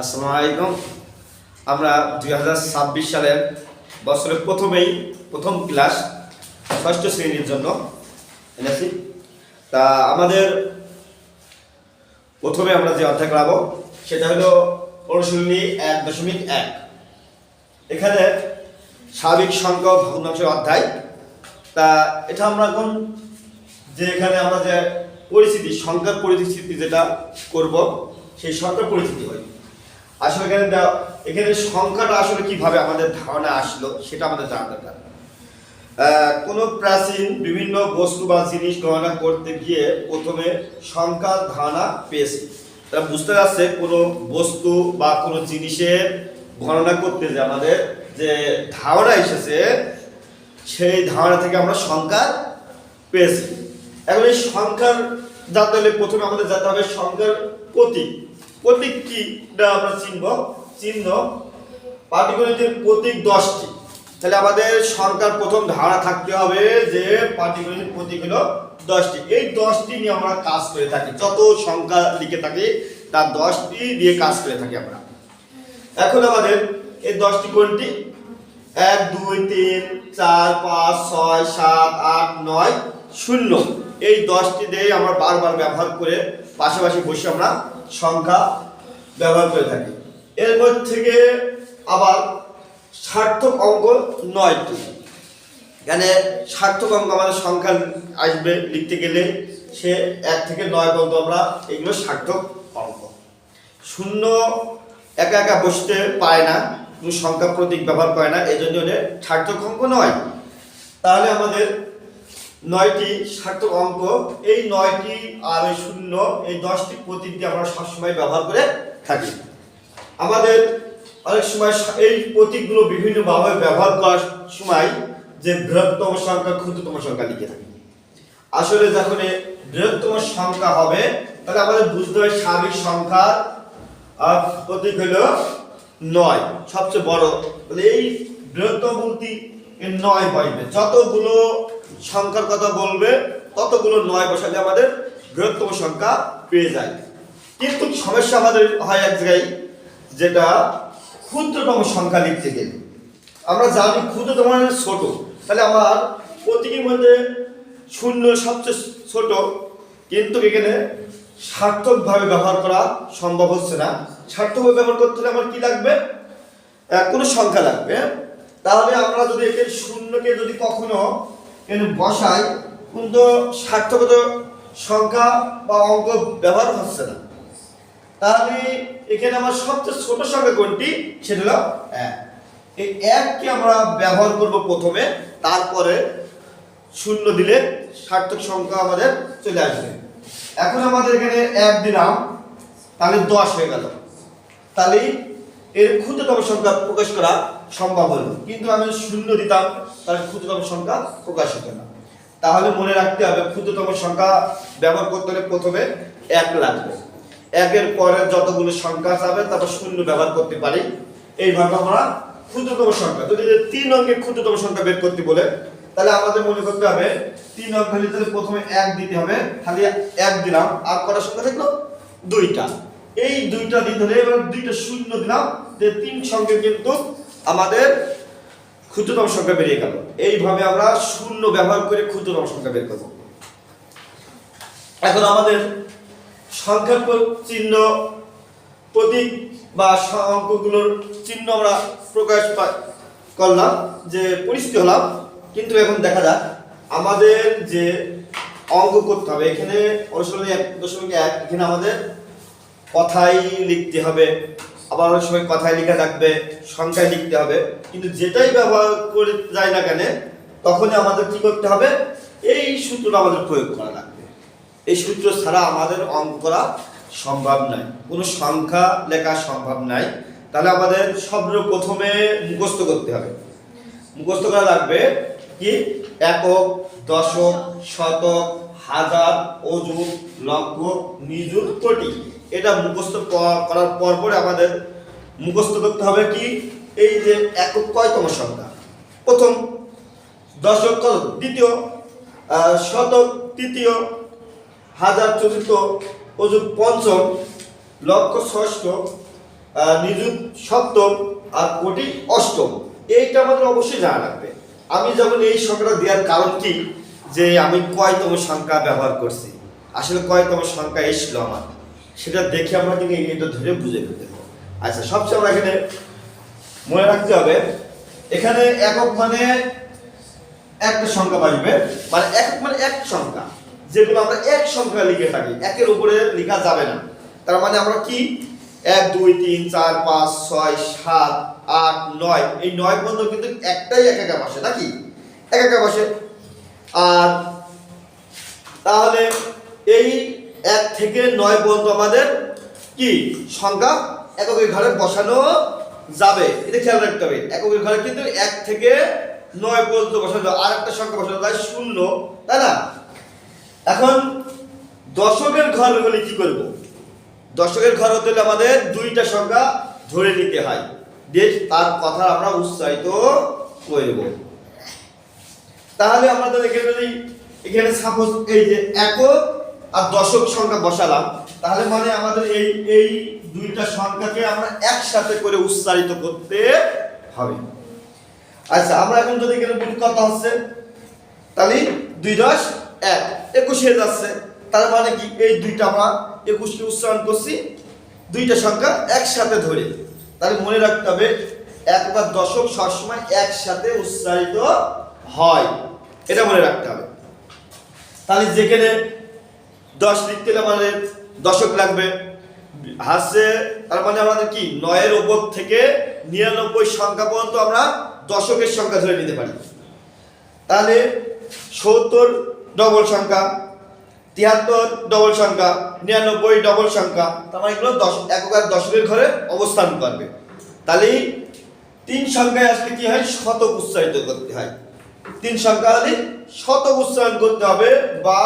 আসসালামু আলাইকুম। আমরা দুই হাজার ছাব্বিশ সালের বছরের প্রথমেই প্রথম ক্লাস ষষ্ঠ শ্রেণির জন্য এনেছি। তা আমাদের প্রথমে আমরা যে অধ্যায় করাবো, সেটা হলো অনুশীলনী এক দশমিক এক। এখানে স্বাভাবিক সংখ্যা ও ভগ্নাংশের অধ্যায়। তা এটা আমরা এখন যে এখানে আমরা যে পরিস্থিতি, সংখ্যার পরিস্থিতি যেটা করব, সেই সংখ্যার পরিস্থিতি হয়। আসলে এখানে এখানে সংখ্যাটা আসলে কীভাবে আমাদের ধারণা আসলো, সেটা আমাদের জানা দরকার। কোনো প্রাচীন বিভিন্ন বস্তু বা জিনিস গণনা করতে গিয়ে প্রথমে সংখ্যার ধারণা পেয়েছি। তা বুঝতে পারছে কোনো বস্তু বা কোনো জিনিসের গণনা করতে যে আমাদের যে ধারণা এসেছে, সেই ধারণা থেকে আমরা সংখ্যা পেয়েছি। এখন এই সংখ্যার জানতে হলে প্রথমে আমাদের জানতে হবে সংখ্যার প্রতীক। প্রতীক কি এটা আমরা চিনব চিহ্ন। পাটিগণিতের প্রতীক দশটি। তাহলে আমাদের সংখ্যার প্রথম ধারণা থাকতে হবে যে পাটিগণিতের প্রতীক হলো দশটি। এই দশটি নিয়ে আমরা কাজ করে থাকি, যত সংখ্যা লিখে থাকি, তার দশটি দিয়ে কাজ করে থাকি আমরা। এখন আমাদের এই দশটি কোনটি? এক, দুই, তিন, চার, পাঁচ, ছয়, সাত, আট, নয়, শূন্য। এই দশটি দিয়ে আমরা বারবার ব্যবহার করে পাশাপাশি বসে আমরা সংখ্যা ব্যবহার করে থাকি। এর থেকে আবার সার্থক অঙ্ক নয়টি। এখানে সার্থক অঙ্ক আমাদের সংখ্যা আসবে লিখতে গেলে, সে এক থেকে নয় পর্যন্ত আমরা এগুলো সার্থক অঙ্ক। শূন্য একা একা বসতে পারে না, কোনো সংখ্যা প্রতীক ব্যবহার করে না এই জন্য সার্থক অঙ্ক নয়। তাহলে আমাদের নয়টি সার্থক অঙ্ক, এই নয়টি আর ওই শূন্য, এই দশটি প্রতীকটি আমরা সবসময় ব্যবহার করে থাকি। আমাদের অনেক সময় এই প্রতীকগুলো বিভিন্নভাবে ব্যবহার করার সময় যে বৃহত্তম সংখ্যা, ক্ষুদ্রতম সংখ্যা লিখে থাকি। আসলে যখন বৃহত্তম সংখ্যা হবে, তাহলে আমাদের বুঝতে হবে স্বাভাবিক সংখ্যা প্রতীক হলো নয়, সবচেয়ে বড়। তাহলে এই বৃহত্তম এ নয় পাইবে যতগুলো সংখ্যার কথা বলবে, ততগুলো নয় বসালে আমাদের বৃহত্তম সংখ্যা পেয়ে যায়। কিন্তু সমস্যা আমাদের হয় এক জায়গায়, যেটা ক্ষুদ্রতম সংখ্যা লিখতে গেলে আমরা জানি ক্ষুদ্রতম মানে ছোট। তাহলে আমার প্রতীকের মধ্যে শূন্য সবচেয়ে ছোট, কিন্তু এখানে সার্থকভাবে ব্যবহার করা সম্ভব হচ্ছে না। সার্থকভাবে ব্যবহার করতে হলে আমার কি লাগবে? কোনো সংখ্যা লাগবে। তাহলে আমরা যদি একে শূন্যকে যদি কখনো এখানে বসায় কিন্তু সার্থকত সংখ্যা বা অঙ্ক ব্যবহার হচ্ছে না। তাহলে এখানে আমার সবচেয়ে ছোট সংখ্যা কোনটি? সেটা হলো এক। এই এককে আমরা ব্যবহার করব প্রথমে, তারপরে শূন্য দিলে সার্থক সংখ্যা আমাদের চলে আসবে। এখন আমাদের এখানে এক দিলাম, তাহলে দশ হয়ে গেল। তাহলে এর ক্ষুদ্রতম সংখ্যা প্রকাশ করা সম্ভব হলো কিন্তু আমি শূন্য দিতাম, তাহলে ক্ষুদ্রতম সংখ্যা প্রকাশ হতো না। তাহলে মনে রাখতে হবে, ক্ষুদ্রতম সংখ্যা ব্যবহার করতে হলে প্রথমে এক লাগবে। একের পরে যতগুলো সংখ্যা যাবে তারপর শূন্য ব্যবহার করতে পারি। এইভাবে আমরা ক্ষুদ্রতম সংখ্যা, যদি তিন অঙ্কের ক্ষুদ্রতম সংখ্যা বের করতে বলে, তাহলে আমাদের মনে করতে হবে, তিন অঙ্ক হলে প্রথমে এক দিতে হবে, খালি এক দিলাম, আর কটা সংখ্যা থাকল? দুইটা। এই দুইটা দিতে হলে এবার দুইটা শূন্য দিলাম যে তিন সংখ্যা কিন্তু আমাদের ক্ষুদ্রতম সংখ্যা বেরিয়ে গেল। এইভাবে আমরা শূন্য ব্যবহার করে ক্ষুদ্রতম সংখ্যা বের করব। এখন আমাদের সংখ্যার চিহ্ন প্রতীক বা অঙ্কগুলোর চিহ্ন আমরা প্রকাশ করলাম, যে পরিস্থিতি হলাম। কিন্তু এখন দেখা যাক আমাদের যে অঙ্ক করতে হবে, এখানে অনুশীলনী এক দশমিক এক, এখানে আমাদের কথাই লিখতে হবে। আবার অনেক সময় কথায় লেখা থাকবে সংখ্যায় লিখতে হবে। কিন্তু যেটাই ব্যবহার করে যায় না কেন, তখনই আমাদের কি করতে হবে? এই সূত্রটা আমাদের প্রয়োগ করা লাগবে। এই সূত্র ছাড়া আমাদের অঙ্ক করা সম্ভব নয় কোনো সংখ্যা লেখা সম্ভব নয় তাহলে আমাদের শব্দ প্রথমে মুখস্থ করতে হবে। মুখস্থ করা লাগবে কি? একক, দশক, শতক হাজার অযুত লক্ষ নিযুত কোটি। এটা মুখস্থ করার পর পরে আমাদের মুখস্থ করতে হবে কি? এই যে একক কয়তম সংখ্যা? প্রথম, দশক দ্বিতীয় শতক? তৃতীয়, হাজার চতুর্থ অযুত পঞ্চম, লক্ষ ষষ্ঠ নিযুত সপ্তম আর কোটি অষ্টম। এইটা আমাদের অবশ্যই জানা লাগবে। আমি যখন এই সংখ্যাটা দেওয়ার কারণ কি? যে আমি কয়তম সংখ্যা ব্যবহার করছি? আসলে কয়তম সংখ্যা এসেছিল আমার। সেটা দেখে আমরা কিন্তু এটা ধরে বুঝে ফেলতে আচ্ছা সবচেয়ে আমরা এখানে মনে রাখতে হবে, এখানে একক মানে একটা সংখ্যা বাজবে মানে একক মানে এক সংখ্যা। যেগুলো আমরা এক সংখ্যা লিখে থাকি, একের উপরে লেখা যাবে না। তার মানে আমরা কি? এক, দুই, তিন, চার, পাঁচ, ছয়, সাত, আট, নয়। এই নয় পর্যন্ত কিন্তু একটাই এক একা বসে, নাকি? এক একা বসে। আর তাহলে এই এক থেকে নয় পর্যন্ত আমাদের কি সংখ্যা? এককের ঘরে বসানো যাবে। এটা খেয়াল রাখতে হবে। এককের ঘরে কিন্তু এক থেকে নয় পর্যন্ত বসানো যাবে। আর একটা সংখ্যা বসানো যায় শূন্য। তাই না? এখন দশকের ঘর হলে কি করব? দশকের ঘর হতে হলে আমাদের দুইটা সংখ্যা ধরে নিতে হয়। দিয়ে তার কথা আমরা উৎসাহিত করব। তাহলে আমাদের এখানে যদি, এখানে সাপোজ এই যে একক আর দশক সংখ্যা বসালাম, তাহলে মানে আমাদের এই এই দুইটা সংখ্যাকে আমরা একসাথে করে উচ্চারিত করতে হবে। আচ্ছা আমরা এখন যদি এখানে গুণ কত হচ্ছে, তাহলে দুই দশ, এক, একুশ হয়ে যাচ্ছে। তার মানে কি? এই দুইটা আমরা একুশকে উচ্চারণ করছি, দুইটা সংখ্যা একসাথে ধরে। তাহলে মনে রাখতে হবে, এক বা দশক সবসময় একসাথে উচ্চারিত হয়, এটা মনে রাখতে হবে। তাহলে যেখানে দশ লিখতে হলে আমাদের দশক লাগবে। হাসছে তার মানে আমাদের কি? নয়ের ওপর থেকে নিরানব্বই সংখ্যা পর্যন্ত আমরা দশকের সংখ্যা ধরে নিতে পারি। তাহলে সত্তর ডবল সংখ্যা, তিয়াত্তর ডবল সংখ্যা, নিরানব্বই ডবল সংখ্যা, তার মানে এগুলো দশ, একক আর দশকের ঘরে অবস্থান করবে। তাহলে তিন সংখ্যায় আসলে কি হয়? শতক উচ্চারিত করতে হয়। তিন সংখ্যা হলে শতক উচ্চারণ করতে হবে বা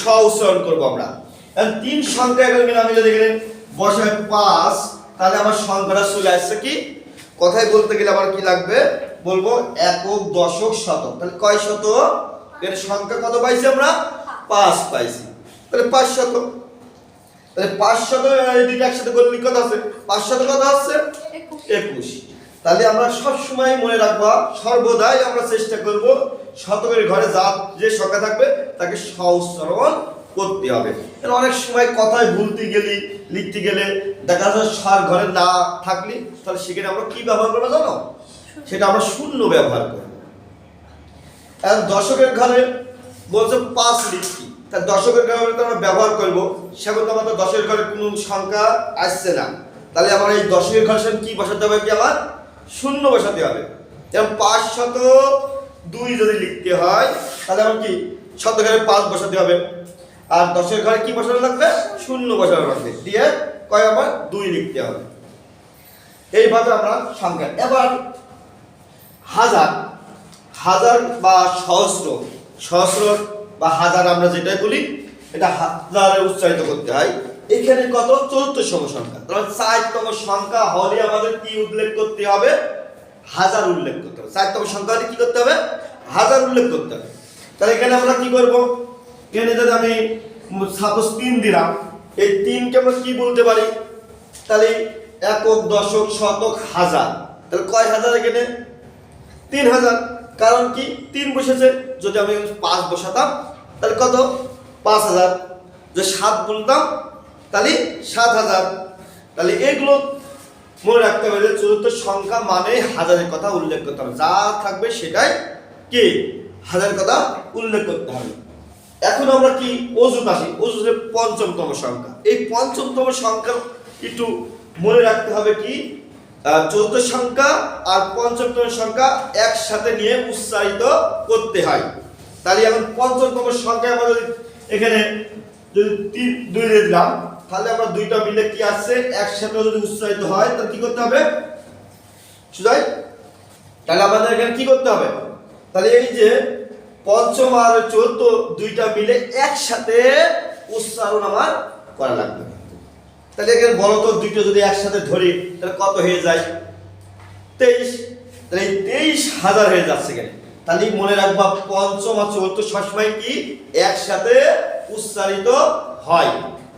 স উচ্চারণ করব আমরা। তিন সংখ্যা এখানে আমি যদি এখানে বসাই পাঁচ তাহলে আমার সংখ্যাটা চলে আসছে কি? কথায় বলতে গেলে আমার কি লাগবে? বলব একক দশক শতক। তাহলে কয় শত এর সংখ্যা কত পাইছি আমরা? পাঁচ পাইছি। তাহলে পাঁচ শতক। তাহলে পাঁচ শত একসাথে করলে কত আছে পাঁচ শত কত আছে একুশ। তাহলে আমরা সব সময় মনে রাখব, সর্বদাই আমরা চেষ্টা করব শতকের ঘরে যা যে সংখ্যা থাকবে, তাকে সউচ্চারণ করতে হবে। অনেক সময় কথায় ভুলতে গেলি, লিখতে গেলে দেখা যায় সার ঘরে না থাকলে, তাহলে সেখানে আমরা কি ব্যবহার করব জানো? সেটা আমরা শূন্য ব্যবহার করব। এখন দশকের ঘরে বলছে পাঁচ লিখছি। তা দশকের ঘরে আমরা ব্যবহার করব তো আমাদের দশের ঘরে কোনো সংখ্যা আসছে না। তাহলে আমার এই দশকের ঘরে কি বসাতে হবে কি আমার? শূন্য বসাতে হবে। যেমন পাঁচ শত দুই যদি লিখতে হয়, তাহলে আমার কি? শতকের পাঁচ বসাতে হবে। আর দশের ঘরে কি বসানো লাগবে? শূন্য বসানো লাগবে। দিয়ে কয় আমার দুই লিখতে হবে। এইভাবে আমরা সংখ্যা এবার হাজার। হাজার বা সহস্র। সহস্র বা হাজার আমরা যেটা বলি, এটা হাজারে উচ্চারিত করতে হয়। এখানে কত? চতুর্থ চতুর্থতম সংখ্যা। তাহলে চারতম সংখ্যা হলে আমাদের কি উল্লেখ করতে হবে? হাজার উল্লেখ করতে হবে। চারতম সংখ্যা হলে কি করতে হবে? হাজার উল্লেখ করতে হবে। তাহলে এখানে আমরা কি করব? এখানে যদি আমি সাপোজ তিন দিলাম, এই তিনকে আমরা কি বলতে পারি? তাহলে একক, দশক, শতক, হাজার। তাহলে কয় হাজার এখানে? তিন হাজার। কারণ কি? তিন বসেছে। যদি আমি পাঁচ বসাতাম, তাহলে কত? পাঁচ হাজার। যে সাত বলতাম তাহলে সাত হাজার। তাহলে এগুলো মনে রাখতে হবে যে চতুর্থ সংখ্যা মানে হাজারের কথা উল্লেখ করতে হবে। যা থাকবে সেটাই কে? হাজারের কথা উল্লেখ করতে হবে। এখন আমরা কি অজুত আসি? অজুতে পঞ্চমতম সংখ্যা। এই পঞ্চমতম সংখ্যা একটু মনে রাখতে হবে কি? চতুর্থ সংখ্যা আর পঞ্চমতম সংখ্যা একসাথে নিয়ে উচ্চারিত করতে হয়। তাহলে এখন পঞ্চমতম সংখ্যা আমাদের এখানে যদি দুই দিলাম তাহলে আমরা দুইটা মিলে কি আসছে? একসাথে যদি উচ্চারিত হয়, তাহলে কি করতে হবে? সুজাই তাহলে আমাদের এখানে কি করতে হবে? তাহলে এই যে পঞ্চম আর চতুর্থ দুইটা মিলে একসাথে উচ্চারণ আমার করা লাগবে। তাহলে এখানে বলো তো, দুইটা যদি একসাথে ধরি, তাহলে কত হয়ে যায়? তেইশ। তাহলে এই তেইশ হাজার হয়ে যাচ্ছে এখানে। তাহলে মনে রাখবা, পঞ্চম আর চতুর্থ সবসময় কি? একসাথে উচ্চারিত হয়।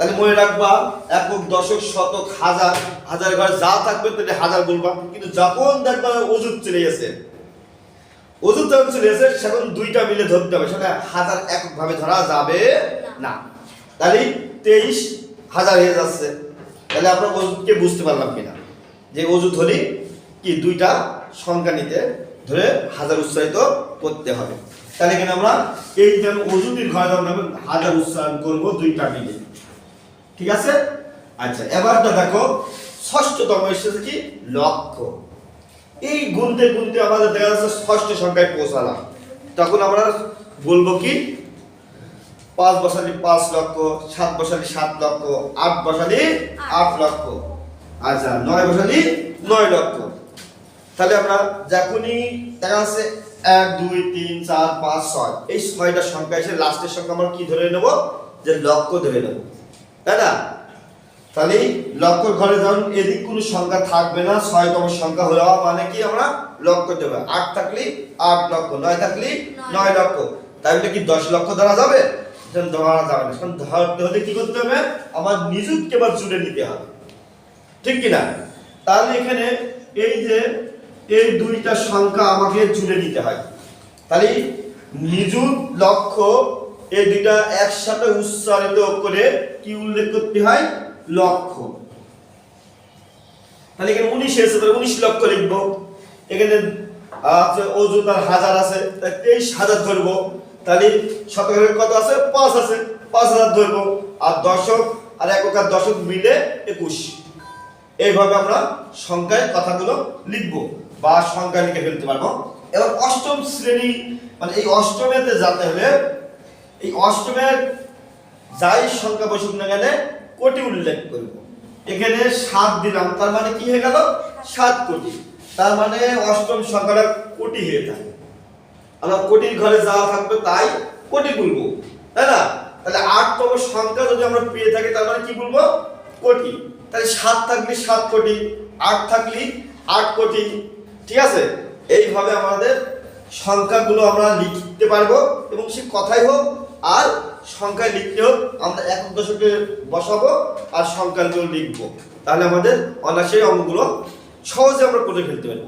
তাহলে মনে রাখবা একক দশক শতক হাজার হাজার ঘরে যা থাকবে তাহলে হাজার বলবা কিন্তু যখন দেখবা ওজুদ চলে গেছে ওজুদ যখন চলে গেছে সেখন দুইটা মিলে ধরতে হবে। সেটা হাজার একক ভাবে ধরা যাবে না। তাহলে তেইশ হাজার হয়ে যাচ্ছে। তাহলে আমরা ওজুদকে বুঝতে পারলাম কিনা? যে ওজুদ হলে কি দুইটা সংখ্যা নিতে ধরে হাজার উচ্চারিত করতে হবে। তাহলে এখানে আমরা এই যেন ওজুদের ঘরে আমরা হাজার উচ্চারণ করব দুইটা মিলে। ঠিক আছে? আচ্ছা এবারটা দেখো, ষষ্ঠতম এসেছে কি লক্ষ এই গুনতে গুনতে আমাদের দেখা যাচ্ছে ষষ্ঠ সংখ্যায় পৌঁছালাম। তখন আমরা বলব কি? পাঁচ বসালি পাঁচ লক্ষ, সাত বসালি সাত লক্ষ, আট বসালি আট লক্ষ। আচ্ছা নয় বসালি নয় লক্ষ। তাহলে আমরা যখনই দেখা যাচ্ছে এক, দুই, তিন, চার, পাঁচ, ছয়, এই ছয়টা সংখ্যা এসে লাস্টের সংখ্যা আমরা কি ধরে নেব? যে লক্ষ ধরে নেব। তাই না তাহলে লক্ষ ঘরে যখন এদিক কোনো সংখ্যা থাকবে না ছয়তম সংখ্যা হলে মানে কি আমরা লক্ষ দেবো আট থাকলে আট লক্ষ নয় থাকলে নয় লক্ষ তাহলে কি দশ লক্ষ ধরা যাবে? ধরা যাবে না। কারণ ধরতে হলে কি করতে হবে? আমার নিজুতকে বা জুড়ে নিতে হবে। ঠিক কি না? তাহলে এখানে এই যে এই দুইটা সংখ্যা আমাকে জুড়ে নিতে হয়। তাহলে নিযুত লক্ষ্য এই দুইটা একসাথে উচ্চারিত করে কি উল্লেখ করতে হয়? লক্ষ্য। তাহলে এখানে উনিশ এসে তাহলে উনিশ লক্ষ লিখব। এখানে আছে অজুত আর হাজার আছে তেইশ হাজার ধরবো। তাহলে শতকের কত আছে? পাঁচ আছে। পাঁচ হাজার ধরবো। আর দশক আর একক আর দশক মিলে একুশ। এইভাবে আমরা সংখ্যায় কথাগুলো লিখব বা সংখ্যা লিখে ফেলতে পারব। এবার অষ্টম শ্রেণি মানে এই অষ্টমেতে যেতে হলে এই অষ্টমের যাই সংখ্যা বসুক না গেলে কোটি উল্লেখ করব। এখানে সাত দিলাম, তার মানে কি হয়ে গেল? সাত কোটি। তার মানে অষ্টম সংখ্যাটা কোটি হয়ে থাকে। আমরা কোটির ঘরে যা থাকবে তাই কোটি বলব, তাই না? তাহলে আটতম সংখ্যা যদি আমরা পেয়ে থাকি, তার মানে কি বলব? কোটি। তাহলে সাত থাকলে সাত কোটি, আট থাকলে আট কোটি, ঠিক আছে? এইভাবে আমাদের সংখ্যাগুলো আমরা লিখতে পারব, এবং সে কথাই হোক আর সংখ্যায় লিখলেও আমরা এক দশকে বসাবো আর সংখ্যাগুলো লিখব। তাহলে আমাদের অনায়াসে অঙ্কগুলো সহজে আমরা করে ফেলতে পারব।